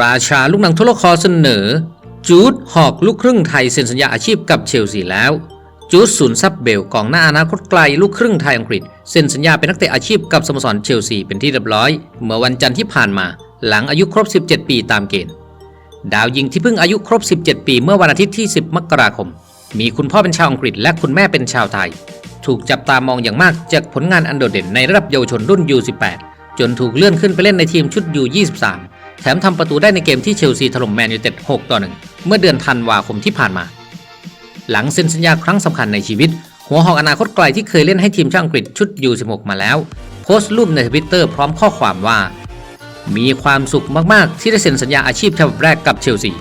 ราชาลูกหนังทุลคอเสนอ จูดหอกลูกครึ่งไทยเซ็นสัญญาอาชีพกับเชลซีแล้ว จูดศูนซับเบลกองหน้าอนาคตไกลลูกครึ่งไทยอังกฤษเซ็นสัญญาเป็นนักเตะอาชีพกับสโมสรเชลซีเป็นที่เรียบร้อย เมื่อวันจันทร์ที่ผ่านมา หลังอายุครบ 17 ปีตามเกณฑ์ ดาวยิงที่เพิ่งอายุครบ 17 ปีเมื่อวันอาทิตย์ที่ 10 มกราคม มีคุณพ่อเป็นชาวอังกฤษ และคุณแม่เป็นชาวไทย ถูกจับตามองอย่างมากจากผลงานอันโดดเด่นในระดับเยาวชนรุ่น U18 จนถูกเลื่อนขึ้นไปเล่นในทีมชุด U23 แถมทำประตูได้ในเกมที่เชลซีถล่มแมนยูเต็ด 6 ต่อ 1 เมื่อเดือนธันวาคมที่ผ่านมา หลังเซ็นสัญญาครั้งสำคัญในชีวิต หัวหอกอนาคตไกลที่เคยเล่นให้ทีมชาติอังกฤษชุด U16 มาแล้ว โพสต์รูปในทวิตเตอร์พร้อมข้อความว่า มีความสุขมากๆ ที่ได้เซ็นสัญญาอาชีพฉบับแรกกับเชลซี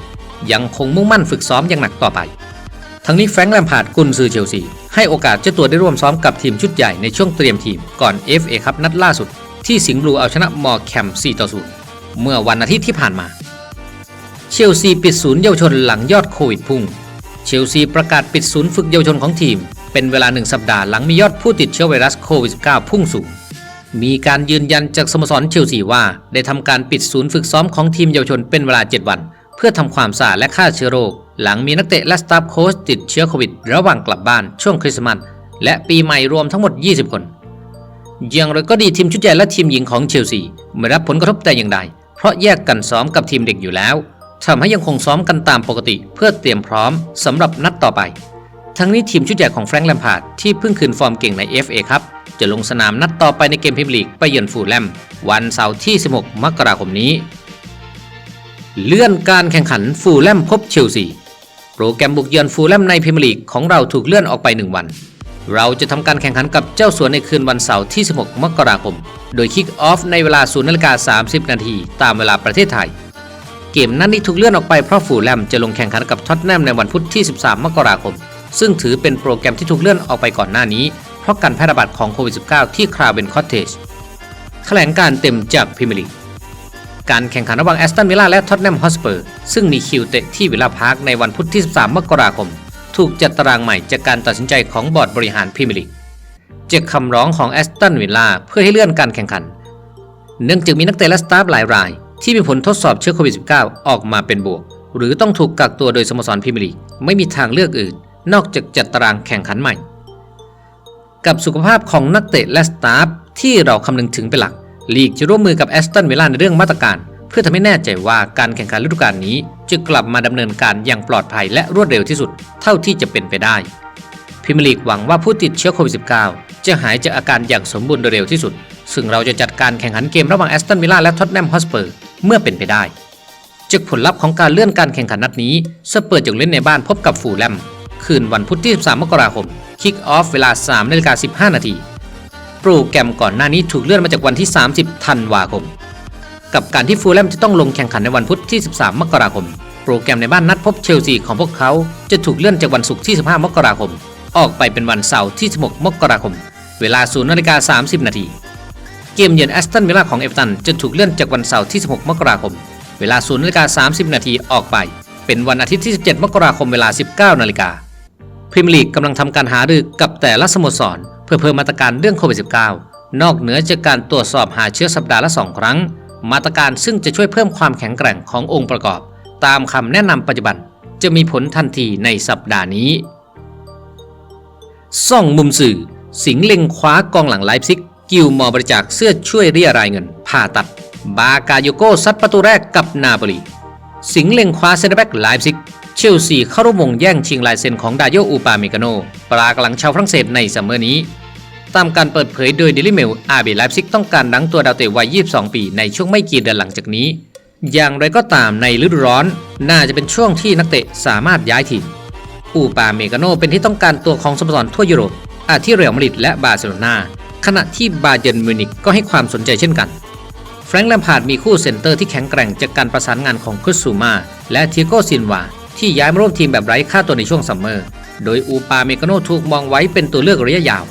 ยังคงมุ่งมั่นฝึกซ้อมอย่างหนักต่อไป ทั้งนี้แฟรงค์แลมพาร์ดกุนซือเชลซีให้โอกาสเจ้าตัวได้ร่วมซ้อมกับทีมชุดใหญ่ในช่วงเตรียมทีมก่อน FA ครับนัดล่าสุด ที่สิงห์บลูเอาชนะมอร์แคม4ต่อ0 เมื่อวันอาทิตย์ที่ผ่านมา เชลซีปิดศูนย์เยาวชนหลังยอดโควิดพุ่ง เชลซีประกาศปิดศูนย์ฝึกเยาวชนของทีม เป็นเวลาหนึ่งสัปดาห์หลังมียอดผู้ติดเชื้อไวรัสโควิด -19 พุ่งสูง มีการยืนยันจากสโมสรเชลซีว่าได้ทำการปิดศูนย์ฝึกซ้อมของทีมเยาวชนเป็นเวลา 7 วัน เพื่อทำความสะอาดและฆ่าเชื้อโรค หลังมีนักเตะและสตาฟโค้ชติดเชื้อโควิด ระหว่างกลับบ้านช่วงคริสต์มาสและปีใหม่รวมทั้งหมด 20 คนอย่างไรก็ดีทีมชุดใหญ่และทีมหญิงของเชลซีไม่รับผลกระทบแต่อย่างใด เพราะแยกกันซ้อมกับทีมเด็กอยู่แล้วทำให้ยังคงซ้อมกันตามปกติเพื่อเตรียมพร้อมสำหรับนัดต่อไป ทั้งนี้ทีมชุดใหญ่ของแฟรงค์แลมพาร์ดที่เพิ่งคืนฟอร์มเก่งใน FA ครับจะลงสนามนัดต่อไปในเกมพรีเมียร์ลีกไปเยือนฟูลแลมวันเสาร์ที่ 16 มกราคมนี้ เลื่อนการแข่งขันฟูลแลมพบเชลซีโปรแกรมบุกเยือนฟูลแลมในพรีเมียร์ลีกของเราถูกเลื่อนออกไป 1 วัน เราจะทำการแข่งขันกับเจ้าสวนในคืนวันเสาร์ที่ 16 มกราคม โดยคิกออฟในเวลา 0นาฬิกา30 นาทีตามเวลาประเทศไทย เกมนั้นนี้ถูกเลื่อนออกไปเพราะฟูลแลมจะลงแข่งขันกับท็อตแนมในวันพุธที่ 13 มกราคม ซึ่งถือเป็นโปรแกรมที่ถูกเลื่อนออกไปก่อนหน้านี้ เพราะการแพร่ระบาดของโควิด -19 ที่คราเบนคอตเทจแถลงการเต็มจากพรีเมียร์ลีกการแข่งขันระหว่างแอสตันวิลล่าและท็อตแนมฮอสเปอร์ซึ่งมีคิวเตะที่วิลล่าพาร์คในวันพุธที่ 13 มกราคม ถูกจัดตารางใหม่จากการตัดสินใจของบอร์ดบริหารพรีเมียร์ลีกจากคำร้องของแอสตันวิลล่าเพื่อให้เลื่อนการแข่งขัน เนื่องจากมีนักเตะและสตาฟหลายราย ที่มีผลทดสอบเชื้อโควิด -19 ออกมาเป็นบวก หรือต้องถูกกักตัวโดยสโมสรพรีเมียร์ลีกไม่มีทางเลือกอื่น นอกจากจัดตารางแข่งขันใหม่ กับสุขภาพของนักเตะและสตาฟที่เราคำนึงถึงเป็นหลักลีกจะร่วมมือกับแอสตันวิลล่าในเรื่องมาตรการ เพื่อทำให้แน่ใจว่าการแข่งขันฤดูกาลนี้จะกลับมาดำเนินการอย่างปลอดภัยและรวดเร็วที่สุดเท่าที่จะเป็นไปได้พรีเมียร์ลีกหวังว่าผู้ติดเชื้อโควิด -19 จะหายจากอาการอย่างสมบูรณ์โดยเร็วที่สุด ซึ่งเราจะจัดการแข่งขันเกมระหว่างแอสตันวิลล่าและท็อตแนมฮอสเปอร์เมื่อเป็นไปได้จากผลลัพธ์ของการเลื่อนการแข่งขันนัดนี้สเปอร์จะเล่นในบ้านพบกับฟูลแลมคืนวันพุธที่ 13 มกราคม คิกออฟเวลา3นาฬิกา15 นาที โปรแกรมก่อนหน้านี้ถูกเลื่อนมาจากวันที่ 30 ธันวาคม กับการที่ฟูลแลมจะต้องลงแข่งขันในวันพุธที่ 13 มกราคม โปรแกรมในบ้านนัดพบเชลซีของพวกเขาจะถูกเลื่อนจากวันศุกร์ที่ 15 มกราคม ออกไปเป็นวันเสาร์ที่ 16 มกราคม เวลา 0นาฬิกา30 นาที เกมเยือนแอสตันวิลล่าของเอฟตันจะถูกเลื่อนจากวันเสาร์ที่ 16 มกราคม เวลา 0นาฬิกา30 นาทีออกไป เป็นวันอาทิตย์ที่ 17 มกราคมเวลา 19 นาฬิกาพรีเมียร์ลีกกำลังทำการหารือกับแต่ละสโมสร เพื่อเพิ่มมาตรการเรื่องโควิด -19 นอกเหนือจากการตรวจสอบหาเชื้อสัปดาห์ละ 2 ครั้ง มาตรการซึ่งจะช่วยเพิ่มความแข็งแกร่งขององค์ประกอบ ตามคำแนะนำปัจจุบันจะมีผลทันทีในสัปดาห์นี้ส่องมุมสื่อ สิงเล็งคว้ากองหลังไลฟ์ซิก กิลมอบริจาคเสื้อช่วยเรียรายเงิน ผ่าตัด บากาโยโกซัดประตูแรกกับนาโปลีสิงเล็งคว้าเซนเตอร์แบ็กไลฟ์ซิก เชลซีเข้าร่วมวงแย่งชิงลายเซ็นของดาโยอูปาเมกาโน ปรากหลังชาวฝรั่งเศสในซัมเมอร์นี้ ตามการเปิดเผยโดยเดลิเมลอาร์บีไลฟ์ซิกต้องการดังตัวดาวเตะวัย 22 ปี ในช่วงไม่กี่เดือนหลังจากนี้ อย่างไรก็ตามในฤดูร้อน น่าจะเป็นช่วงที่นักเตะสามารถย้ายทีมอูปาเมกาโนเป็นที่ต้องการตัวของสโมสรทั่วยุโรป อาทิเรอัลมาดริดและบาร์เซโลนาขณะที่บาเยิร์นมิวนิกก็ให้ความสนใจเช่นกัน แฟรงค์แลมพาร์ดมีคู่เซนเตอร์ที่แข็งแกร่งจากการประสานงานของคุซูมาและเทียโกซินวาที่ย้ายมาร่วมทีมแบบไร้ค่าตัวในช่วงซัมเมอร์ โดยอูปาเมกาโนถูกมองไว้เป็นตัวเลือกระยะยาว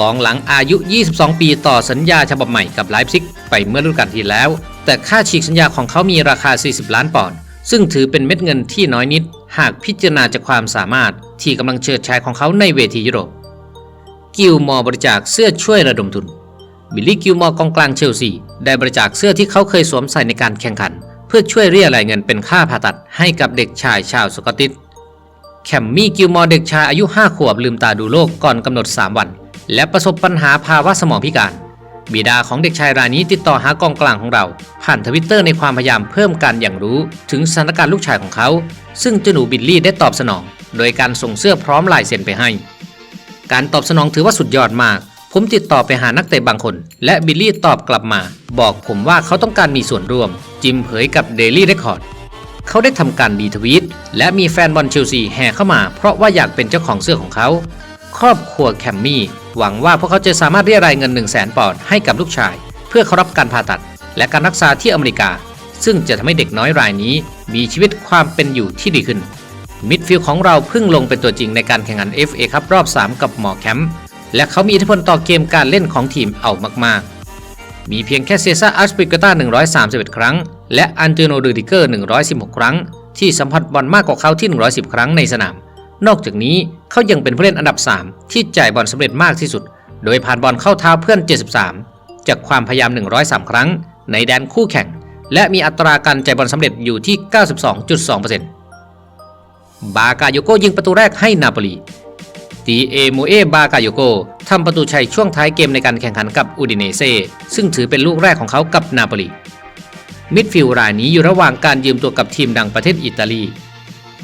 กองหลังอายุ 22 ปีต่อสัญญาฉบับใหม่กับไลฟ์ซิกไปเมื่อฤดูกาลที่แล้ว แต่ค่าฉีกสัญญาของเขามีราคา 40 ล้านปอนด์ซึ่งถือเป็นเม็ดเงินที่น้อยนิด หากพิจารณาจากความสามารถที่กำลังเชิดชายของเขาในเวทียุโรป กิลมอร์บริจาคเสื้อช่วยระดมทุน บิลลี่กิลมอร์กองกลางเชลซีได้บริจาคเสื้อที่เขาเคยสวมใส่ในการแข่งขัน เพื่อช่วยเรียรายเงินเป็นค่าผ่าตัดให้กับเด็กชายชาวสกอตติชแคมมี่กิลมอร์เด็กชายอายุ 5 ขวบลืมตาดูโลกก่อนกำหนด 3 วัน และประสบปัญหาภาวะสมองพิการ บิดาของเด็กชายรายนี้ติดต่อหากองกลางของเรา ผ่านทวิตเตอร์ในความพยายามเพิ่มการอย่างรู้ถึงสถานการณ์ลูกชายของเขา ซึ่งเจ้าหนูบิลลี่ได้ตอบสนอง โดยการส่งเสื้อพร้อมลายเซ็นไปให้ การตอบสนองถือว่าสุดยอดมาก ผมติดต่อไปหานักเตะบางคน และบิลลี่ตอบกลับมา บอกผมว่าเขาต้องการมีส่วนร่วม จิมเผยกับ Daily Record เขาได้ทำการดีทวีตและมีแฟนบอลเชลซีแห่เข้ามา เพราะว่าอยากเป็นเจ้าของเสื้อของเขา ครอบครัวแคมมี่ หวังว่าพวกเขาจะสามารถเรียรายเงิน 1 0 0 0 0แสนปอนด์ให้กับลูกชาย เพื่อเขารับการผ่าตัด และการรักษาที่อเมริกา ซึ่งจะทำให้เด็กน้อยรายนี้ มีชีวิตความเป็นอยู่ที่ดีขึ้น มิดฟิลด์ของเราเพิ่งลงเป็นตัวจริงในการแข่งขัน FA ครับรอบ 3 กับหมอแคมป์และเขามีอิทธิพลต่อเกมการเล่นของทีมเอามาก ๆ มีเพียงแค่เซซ่าอัสปิกาตา131 ครั้ง และอันเตโนดูดิเกอร์ 116 ครั้ง ที่สัมผัสบอลมากกว่าเขาที่ 110 ครั้งในสนาม นอกจากนี้เขายังเป็นผู้เล่นอันดับ 3 ที่จ่ายบอลสำเร็จมากที่สุด โดยผ่านบอลเข้าเท้าเพื่อน 73 จากความพยายาม 103 ครั้ง ในแดนคู่แข่ง และมีอัตราการจ่ายบอลสำเร็จอยู่ที่ 92.2%บากาโยโกยิงประตูแรกให้นาโปลีตีเอโมเอบากาโยโกทำประตูชัยช่วงท้ายเกมในการแข่งขันกับอูดิเนเซซึ่งถือเป็นลูกแรกของเขากับนาโปลีมิดฟิลด์รายนี้อยู่ระหว่างการยืมตัวกับทีมดังประเทศอิตาลี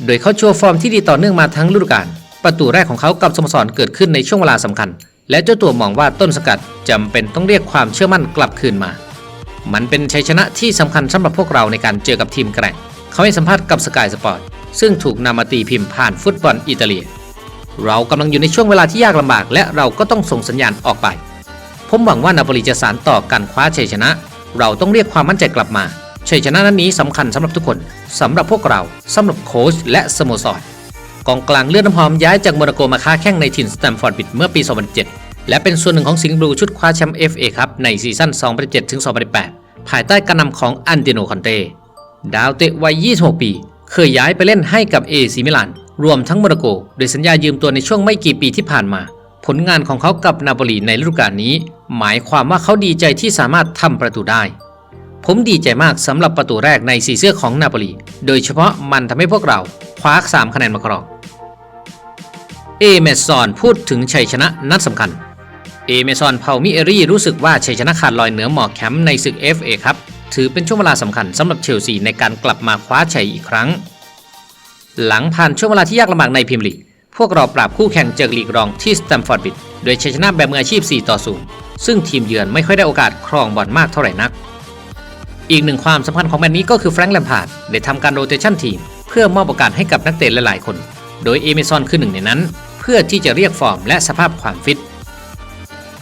โดยเขาโชว์ฟอร์มที่ดีต่อเนื่องมาทั้งฤดูกาล ประตูแรกของเขากับสโมสรเกิดขึ้นในช่วงเวลาสำคัญ และเจ้าตัวมองว่าต้นสกัดจำเป็นต้องเรียกความเชื่อมั่นกลับคืนมา มันเป็นชัยชนะที่สำคัญสำหรับพวกเราในการเจอกับทีมแกร่ง เขาให้สัมภาษณ์กับสกายสปอร์ตซึ่งถูกนำมาตีพิมพ์ผ่านฟุตบอลอิตาลีเรากำลังอยู่ในช่วงเวลาที่ยากลำบาก และเราก็ต้องส่งสัญญาณออกไป ผมหวังว่านาโปลีจะสานต่อการคว้าชัยชนะ เราต้องเรียกความมั่นใจกลับมา ชัยชนะนั้นนี้สำคัญสำหรับทุกคนสำหรับพวกเราสำหรับโค้ชและสโมสรกองกลางเลือดน้ำหอมย้ายจากโมนาโกมาค้าแข้งในถิ่นสแตมฟอร์ดบิดเมื่อปี 2007 และเป็นส่วนหนึ่งของสิงห์บลูชุดคว้าแชมป์ FA ครับในซีซั่น 2007-2008 ภายใต้การนำของอันเดโนคอนเตดาวเตะวัย 26 ปี เคยย้ายไปเล่นให้กับเอซีมิลาน รวมทั้งโมนาโก โดยสัญญายืมตัวในช่วงไม่กี่ปีที่ผ่านมา ผลงานของเขากับนาโปลีในฤดูกาลนี้ หมายความว่าเขาดีใจที่สามารถทำประตูได้ ผมดีใจมากสำหรับประตูแรกในสีเสื้อของนาโปลี โดยเฉพาะมันทำให้พวกเราคว้า3คะแนนมาครอง เอเมซอนพูดถึงชัยชนะนัดสำคัญ เอเมซอนเผามิเอรี่รู้สึกว่าชัยชนะขาดลอยเหนือหมอกแคมป์ในศึก FA ครับ ถือเป็นช่วงเวลาสำคัญสำหรับเชลซีในการกลับมาคว้าชัยอีกครั้ง หลังผ่านช่วงเวลาที่ยากลำบากในพรีเมียร์ลีกพวกเราปราบคู่แข่งเจากลีกรองที่สแตมฟอร์ดบิดโดยชัยชนะแบบมืออาชีพ 4 ต่อ 0 ซึ่งทีมเยือนไม่ค่อยได้โอกาสครองบอลมากเท่าไหร่นัก อีกหนึ่งความสำคัญของแมตช์นี้ก็คือแฟรงค์แลมพาร์ดได้ทำการโรเตชันทีม เพื่อมอบโอกาสให้กับนักเตะหลายๆคน โดยเอเมซอนคือหนึ่งในนั้น เพื่อที่จะเรียกฟอร์มและสภาพความฟิต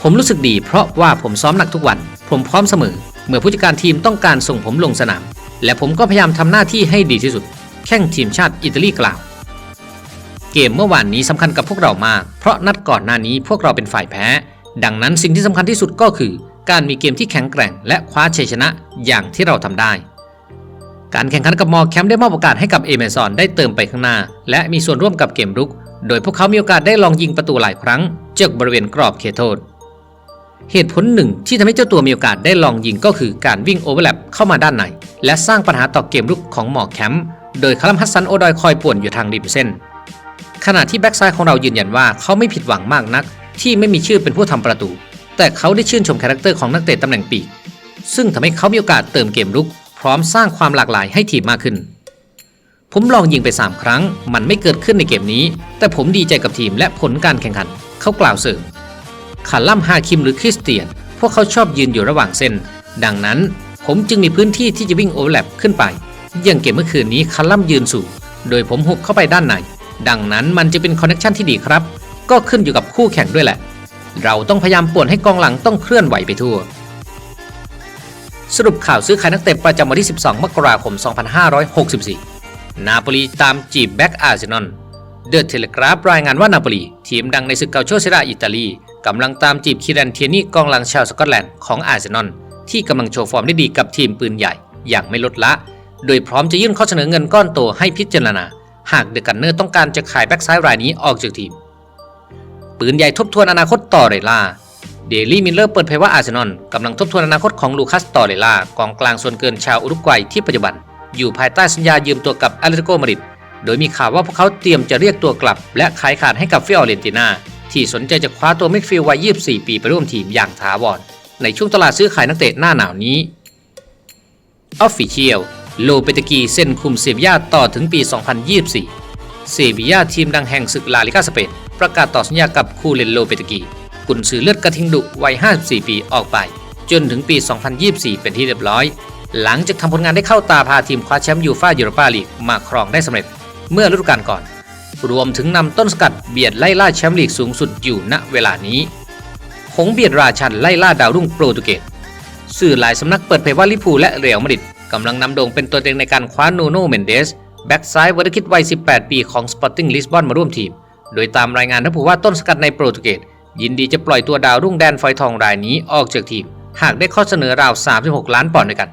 ผมรู้สึกดีเพราะว่าผมซ้อมหนักทุกวัน ผมพร้อมเสมอ เมื่อผู้จัดการทีมต้องการส่งผมลงสนาม และผมก็พยายามทำหน้าที่ให้ดีที่สุด แข่งทีมชาติอิตาลีกล่าว เกมเมื่อวานนี้สำคัญกับพวกเรามาก เพราะนัดก่อนหน้านี้พวกเราเป็นฝ่ายแพ้ ดังนั้นสิ่งที่สำคัญที่สุดก็คือ การมีเกมที่แข็งแกร่ง และคว้าชัยชนะอย่างที่เราทำได้ การแข่งขันกับมอแคมป์ได้มอบโอกาสให้กับเอเมซอนได้เติมไปข้างหน้า และมีส่วนร่วมกับเกมรุก โดยพวกเขามีโอกาสได้ลองยิงประตูหลายครั้งจากบริเวณกรอบเขตโทษเหตุผลหนึ่งที่ทำให้เจ้าตัวมีโอกาสได้ลองยิงก็คือการวิ่งโอเวอร์แลปเข้ามาด้านใน และสร้างปัญหาต่อเกมรุกของหมอแคมป์โดยคาลัมฮัสซันโอดอยคอยป่วนอยู่ทางริมเส้น ขณะที่แบ็กซ้ายของเรายืนยันว่าเขาไม่ผิดหวังมากนัก ที่ไม่มีชื่อเป็นผู้ทำประตู แต่เขาได้ชื่นชมคาแรคเตอร์ของนักเตะตำแหน่งปีก ซึ่งทำให้เขามีโอกาสเติมเกมรุก พร้อมสร้างความหลากหลายให้ทีมมากขึ้น ผมลองยิงไป 3 ครั้ง มันไม่เกิดขึ้นในเกมนี้ แต่ผมดีใจกับทีมและผลการแข่งขัน เขากล่าวเสริมคาลัมฮาคิมหรือคริสเตียน พวกเขาชอบยืนอยู่ระหว่างเส้น ดังนั้นผมจึงมีพื้นที่ที่จะวิ่งโอเวอร์แลปขึ้นไป อย่างเกมเมื่อคืนนี้คาลัมยืนสูงโดยผมหุบเข้าไปด้านในดังนั้นมันจะเป็นคอนเนคชันที่ดีครับ ก็ขึ้นอยู่กับคู่แข่งด้วยแหละ เราต้องพยายามป่วนให้กองหลังต้องเคลื่อนไหวไปทั่ว สรุปข่าวซื้อขายนักเตะประจำวันที่ 12 มกราคม 2564 นาโปลีตามจีบแบ็กอาร์เซนอล เดอะเทเลกราฟรายงานว่านาโปลี ทีมดังในศึกเกาโชเซราอิตาลีกำลังตามจีบคีรันเทียนี่กองหลังชาวสกอตแลนด์ของอาร์เซนอลที่กำลังโชว์ฟอร์มได้ดีกับทีมปืนใหญ่ อย่างไม่ลดละ โดยพร้อมจะยื่นข้อเสนอเงินก้อนโตให้พิจารณา หากเดอะกันเนอร์ต้องการจะขายแบ็กซ้ายรายนี้ออกจากทีม ปืนใหญ่ทบทวนอนาคตต่อเรล่าเดลี่มิลเลอร์เปิดเผยว่าอาร์เซนอลกำลังทบทวนอนาคตของลูคัสตอเรล่ากองกลางส่วนเกินชาวอุรุกวัยที่ปัจจุบัน อยู่ภายใต้สัญญายืมตัวกับอาเลติโกมาริดโดยมีข่าวว่าพวกเขาเตรียมจะเรียกตัวกลับ และขายขาดให้กับฟิออเรนตินาที่สนใจจะคว้าตัวมิดฟิลด์วัย 24 ปีไปร่วมทีมอย่างถาวรในช่วงตลาดซื้อขายนักเตะหน้าหนาวนี้ออฟฟิเชียลโลเปตกีเซ็นคุมเซบียาต่อถึงปี 2024 เซบียาทีมดังแห่งศึกลาลิกาสเปน ประกาศต่อสัญญากับคูเลนโลเปตกีกุนซือเลือดกระทิงดุวัย 54 ปีออกไป จนถึงปี 2024 เป็นที่เรียบร้อย หลังจากทำผลงานได้เข้าตาพาทีมคว้าแชมป์ยูฟ่ายูโรปาลีกมาครองได้สำเร็จเมื่อฤดูกาลก่อน รวมถึงนำต้นสกัดเบียดไล่ล่าแชมป์ลีกสูงสุดอยู่ณเวลานี้หงเบียดราชันไล่ล่าดาวรุ่งโปรตุเกสสื่อหลายสำนักเปิดเผยว่าลิพูและเรอัลมาดริดกำลังนำโด่งเป็นตัวเต็งในการคว้านูโน่เมนเดสแบ็กซ้ายวอร์คิดวัย 18 ปีของสปอร์ติ้งลิสบอนมาร่วมทีม โดยตามรายงานระบุว่าต้นสกัดในโปรตุเกสยินดีจะปล่อยตัวดาวรุ่งแดนไฟทองรายนี้ออกจากทีม หากได้ข้อเสนอราว 36 ล้านปอนด์ด้วยกัน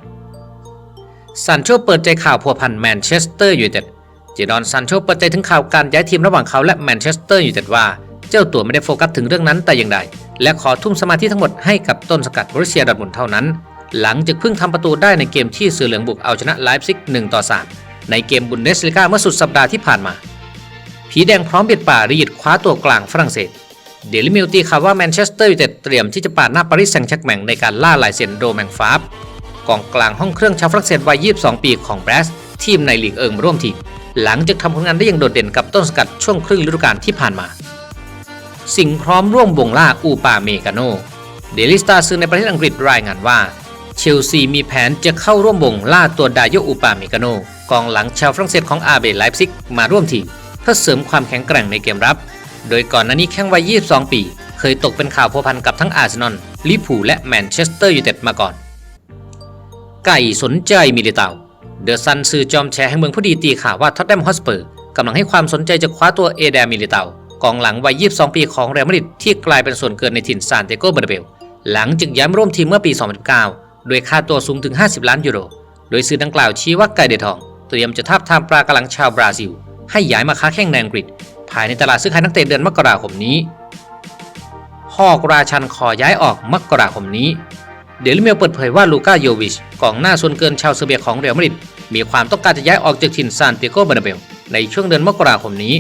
ซันโชเปิดใจข่าวพัวพันแมนเชสเตอร์ยูไนเต็ด เจดอนซันโชเปิดใจถึงข่าวการย้ายทีมระหว่างเขาและแมนเชสเตอร์ยูไนเต็ดว่า เจ้าตัวไม่ได้โฟกัสถึงเรื่องนั้นแต่อย่างใด และขอทุ่มสมาธิทั้งหมดให้กับต้นสกัดบริเซียดอทมุนเท่านั้น หลังจากเพิ่งทำประตูได้ในเกมที่เสือเหลืองบุกเอาชนะไลฟ์ซิก1ต่อ3ในเกมบุนเดสลิก้าเมื่อสุดสัปดาห์ที่ผ่านมา ผีแดงพร้อมเบียดป่ารีดคว้าตัวกลางฝรั่งเศส เดลิมิลตีข่าวว่าแมนเชสเตอร์ยูไนเต็ดเตรียมที่จะปาดหน้าปารีสแซงต์แชร์กแมงในการล่าลายเซ็นโดแมงฟาบกองกลางห้องเครื่องชาวฝรั่งเศสวัย 22 ปีของแบรสทีมในลีกเอิงมาร่วมทีม หลังจากทำผลงานได้อย่างโดดเด่นกับต้นสกัดช่วงครึ่งฤดูกาลที่ผ่านมา สิ่งพร้อมร่วมวงล่าอูปาเมกาโนเดลิสตาซึ่งในประเทศอังกฤษรายงานว่า เชลซีมีแผนจะเข้าร่วมวงล่าตัวดายโยอูปาเมกาโนกองหลังชาวฝรั่งเศสของอาเบไลฟ์ซิกมาร่วมทีม พื่อเสริมความแข็งแกร่งในเกมรับ โดยก่อนหน้านี้แข้งวัย 22 ปี เคยตกเป็นข่าวพัวพันกับทั้งอาร์เซนอล ลิเวอร์พูลและแมนเชสเตอร์ยูไนเต็ดมาก่อน ไก่สนใจมิลิเตาเดอะซันสื่อจอมแชร์แห่งเมืองผู้ดีตีข่าวว่าท็อตแนมฮอสเปอร์กำลังให้ความสนใจจะคว้าตัวเอเดมิลิเตากองหลังวัย 22 ปีของเรอัลมาดริดที่กลายเป็นส่วนเกินในถิ่นซานเตโกเบร์เบล หลังจากย้ายมร่วมทีมเมื่อปี 2019โดยค่าตัวสูงถึง 50 ล้านยูโร โดยสื่อดังกล่าวชี้ว่าไก่เดทอง เตรียมจะทาบทามปลากำลังชาวบราซิล ให้ย้ายมาค้าแข่งในอังกฤษ ภายในตลาดซื้อขายนักเตะเดือนมกราคมนี้ฮอกราชันขอย้ายออกมกราคมนี้เดลิเมลเปิดเผยว่าลูก้าโยวิชกองหน้าส่วนเกินชาวเซอร์เบียของเรอัลมาดริดมีความต้องการจะย้ายออกจากถิ่นซานเตโกบอร์นาเบลในช่วงเดือนมกราคมนี้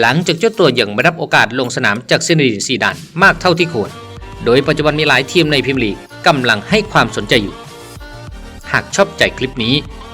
หลังจากเจ้าตัวยังไม่รับโอกาสลงสนามจากเซนดินซีดานมากเท่าที่ควร โดยปัจจุบันมีหลายทีมในพรีเมียร์ลีกกำลังให้ความสนใจอยู่ หากชอบใจคลิปนี้